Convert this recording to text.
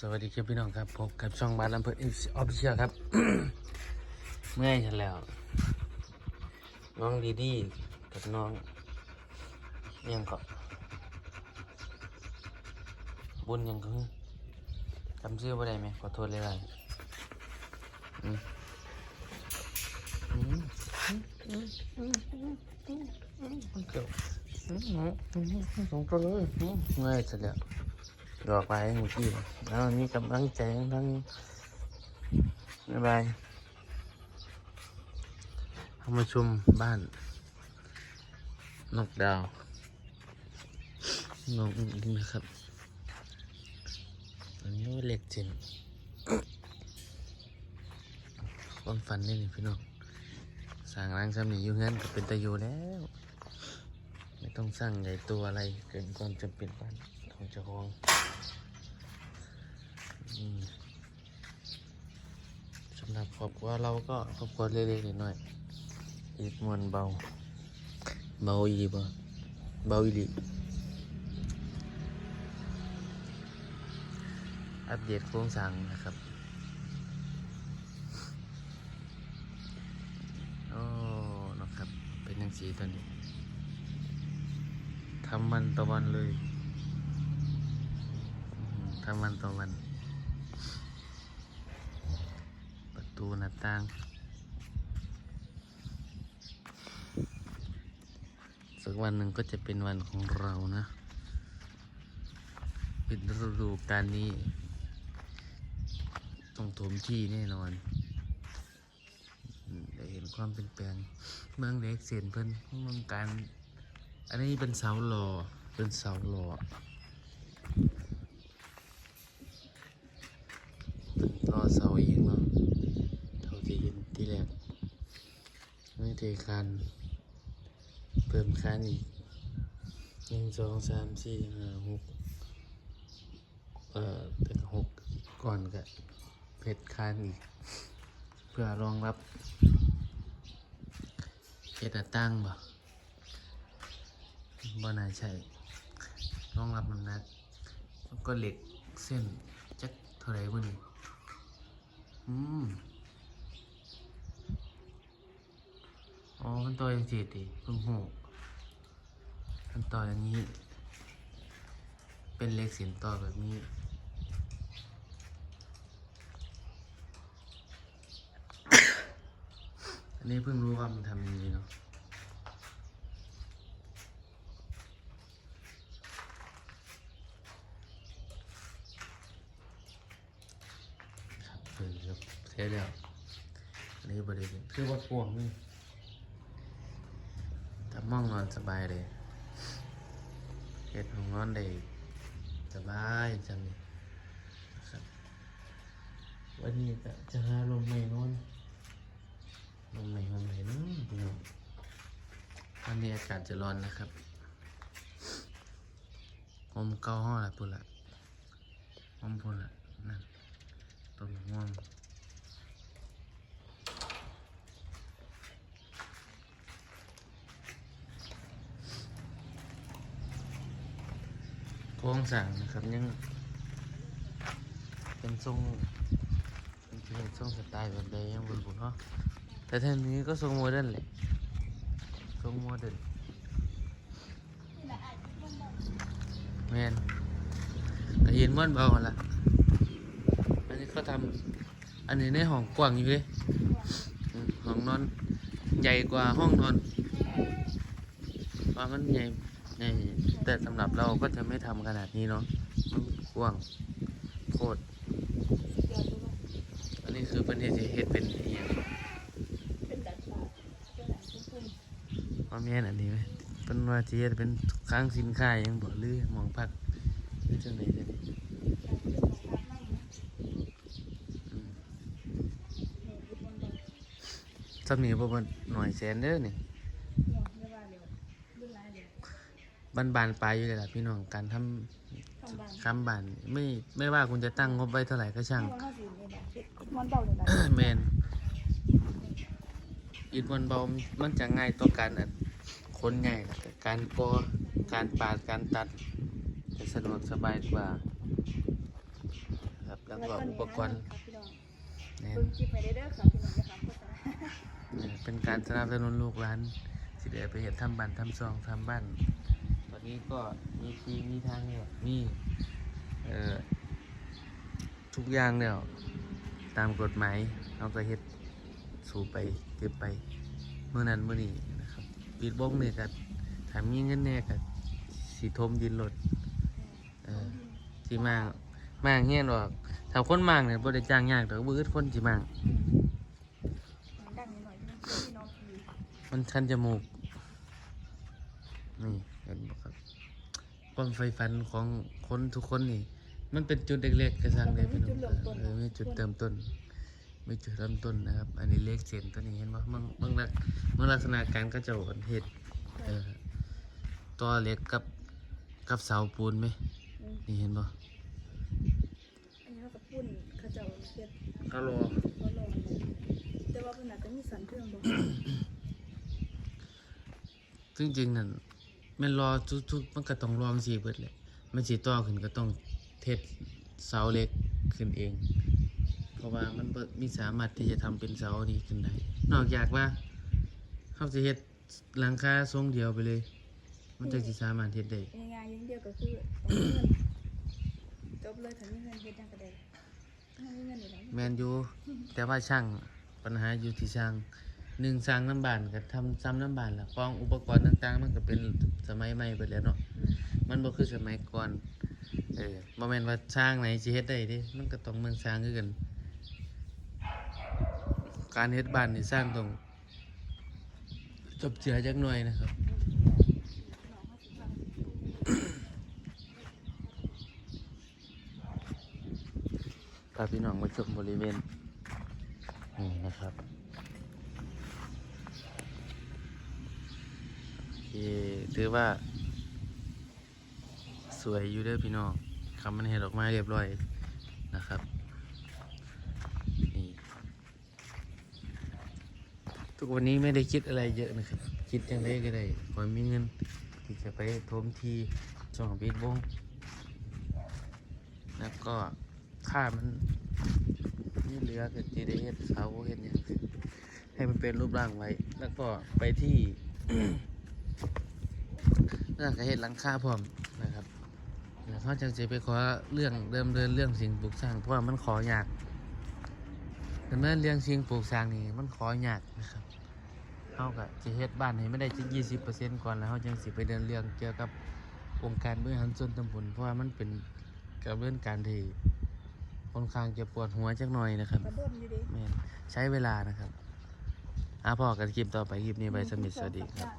สวัสดีครับพี่น้องครับพบกับช่องบาร์ลำเพิร์ออฟเชียลครับ เมื่อยฉันแล้ว น้องดีดีกับน้องยังก็บุญยังก็จำชื่อว่าไรไหมขอโทษเลยไรเกี่ยวสงก็เลยเมื่อยฉันแล้ว ดอกไปเมื่อกี้แล้วนี่กำลังใจทั้งบ๊ายบายเข้ามาชมบ้าน นกดาวน้องอุ้งอิงนะครับ อันนี้ว่าเล็กจริงความฝันนี่นี่พี่น้องสร้างร้างซ้ำนี่อยู่เงินก็เป็นตะยูแล้ว ไม่ต้องสร้างใหญ่ตัวอะไรเกินความจำเป็นบ้าน ของเจ้าของสำหรับครอบครัวเราก็ครอบครัวเล็กๆน้อยๆอีกมวนเบา เบาอีบ่เบาอีหลีอัปเดตโครงสร้างนะครับโอ้นะครับ เป็นยังสีตอนนี้ทำมันตะวันเลย ทำมันตะวัน ประตูหน้าต่างสักวันหนึ่งก็จะเป็นวันของเรานะป็นฤดูการนี้ ต้องถมที่แน่นอนได้เห็นความเปลี่ยนแปลง เมืองเล็กเสียนเพิ่นเมืองการ อันนี้เป็นเสาหล่อเป็นเสาหล่อ เป็นรอเอีกเนาะเท่าที่เห็นที่แรกไม่เทคานเพิ่มคานอีกหนึ่งสองสามสี่ห้าหกเอ่อแต่หกก่อนก็เพชรคานอีก เพื่อรองรับเพชรตั้งบ่บ่น่าใช่รองรับน้ำหนักแล้วก็เหล็กเส้นจักเท่าไรบ่นี่ อืมอ๋อขั้นตอนยังจีดิเพิ่งหูขั้นตอนอย่างนี้ เป็นเล็กเสียนต่อแบบนี้อันนี้เพิ่งรู้ว่ามันทำอย่างนี้เนาะ ครับเพิ่นครับเท่ แล้วอันนี้บริเวณคือว่ากวางนี่ถ้ามองนอนสบายเลยเฮ็ดห้องนอนได้สบายจังเลยนะครับวันนี้ก็จะหาลมไม่นอนลมไม่ลมไม่นอนพี่น้องวันนี้อากาศจะร้อนนะครับผมเกาห้องละปุ่นละผมปุ่นละนั่นต้นม่วง ครงสั่งนะครับยังเป็นทรงเป็นทรงสไตล์แบบใดยังบนบุเนาะแต่ท่านนี้ก็ทรงโมเดิร์นแหละทรงโมเดิร์นแมนก็เห็นมันเบาหั่นละอันนี้เขาทำอันนี้ในห้องกว้างอยู่เลยห้องนอนใหญ่กว่าห้องนอนว่ามันใหญ่ แต่สำหรับเราก็จะไม่ทำขนาดนี้เนาะมันกว้างโคตรอันนี้คือเป็นเฮ็ดให้เฮ็ดเป็นอหย่างเป็ดเป็นอันชุ่มว่าแม่นอันนี้ไหมเป็นว่าจะเฮ็ดเป็นคลังสินค้ายังบ่หรือหมองพักหรือจังไดจังไดอืมสำนีบ่บ่หน่อยแสนเด้อนี่ บ้านบานปลายอยู่เลยล่ะพี่น้องการทำทำบ้านคำบานไม่ไม่ว่าคุณจะตั้งงบไว้เท่าไหร่ก็ช่างมันก็สีเลยนะมันเบาเลยนะแมนอิฐบนเบามันจะง่ายต่อการอันคนง่ายนะแต่การกอการปาดการตัดจะสะดวกสบายกว่าครับแล้วก็อุปกรณ์ครับพี่น้องแน่นเบิ่งคลิปไปได้เด้อครับพี่น้องนะครับโฆษณาเออเป็นการสนับสนุนลูกหลานสิได้ไปเห็นทำบ้านทำซองทำบ้านตอ นนี้ก็มีทีมีทางเนี่ยมีเอ่อทุกอย่างแล้วตามกฎหมายเราก็เฮ็ดสู่ไปเก็บไปเมื่อนั้นเมื่อนี้นะครับปิดบ้งเนี่ยก็ถามมีเงินแน่ก็สีทมดินรถเออสิมางมางเฮียนออกถ้าคนมางเนี่ยบ่ได้จ้างยากดอกบ่อึดคนสิมางดังนิดหน่อยพี่น้องพี่น้องพี่มันคันจมูก นี่เห็นบ่ครับ ความใฝ่ฝันของคนทุกคนนี่ มันเป็นจุดเล็กๆกระสังเลยพี่น้องเออมีจุดเติมต้นมีจุดเริ่มต้นนะครับ อันนี้เลขเส้นตัวนี้เห็นบ่เมืองเมืองลักเมืองลักษณะการก็จะเฮ็ดเออตัวเล็กกับกับเสาปูนไหมอืมนี่เห็นบ่อันนี้เขากับปุ้นเขาเจ้าเฮ็ดเขารอเขาลองแต่ว่าเพิ่นอาจจะมีสันเครื่องบ่จริงๆนั่นแม่นรอทุกๆมันก็ต้องรอมสิเบิดแหละมันสิต่อขึ้นก็ต้องเทศเสาเล็กขึ้นเอง เพราะว่ามันบ่มีสามารถที่จะทำเป็นเสานี้ขึ้นได้ นอกจากว่าเขาจะเฮ็ดหลังคาทรงเดียวไปเลย มันจะสิสามารถเฮ็ดได้ง่ายๆอย่างเดียวก็คือต้องมีเงินจบเลยถ้ามีเงินเฮ็ดหยังก็ได้ถ้ามีเงินนี่แหละแมนอยู่แต่ว่าช่างปัญหาอยู่ที่ช่าง หนึ่งสร้างน้ำบานก็ทำซ้ำน้ำบานละกองอุปกรณ์ต่างๆ มันก็เป็นสมัยใหม่ไปแล้วเนาะมันบ่คือสมัยก่อนเออบ่แม่นว่าช่างไหนสิเฮ็ดได้เด้มันก็ต้องเมืองสร้างคือกัน การเฮ็ดบ้านนี่สร้างต้องจบเจือจักหน่อยนะครับพาพี่น้องมาชมบริเวณนี่นะครับโอเค ถือว่า สวยอยู่เด้อพี่น้องคำมันเห็นออกมาเรียบร้อยนะครับนี่ทุกวันนี้ไม่ได้คิดอะไรเยอะนะครับ คิดอย่างไรก็ได้ขอมีเงินที่จะไปทมทีช่องบีดวงแล้วก็ค่ามันนี่เหลือก็จะได้เฮ็ดเสาเฮ็ดอย่างให้มันเป็นรูปร่างไว้ แล้วก็ไปที่ เรื่องการเฮ็ดหลังคาพร้อมนะครับแล้วเขาจังจะไปขอเรื่องเริ่มเดินเรื่องสิ่งปลูกสร้างเพราะว่ามันขอยากแต่เมื่อเรื่องสิ่งปลูกสร้างนี่มันขอยากนะครับเขาก็จะเฮ็ดบ้านให้ไม่ได้จะยี่สิบเปอร์เซ็นต์ก่อนแล้วเขาจังสิไปเดินเรื่องเกี่ยวกับองค์การบริหารส่วนตำบลเพราะว่ามันเป็นกระบวนการที่ค่อนข้างจะปวดหัวจักหน่อยนะครับกระโดดอยู่ดิแม่นใช้เวลานะครับอะพอกันคลิปต่อไปคลิปนี้ไปสมิทสวัสดีครับ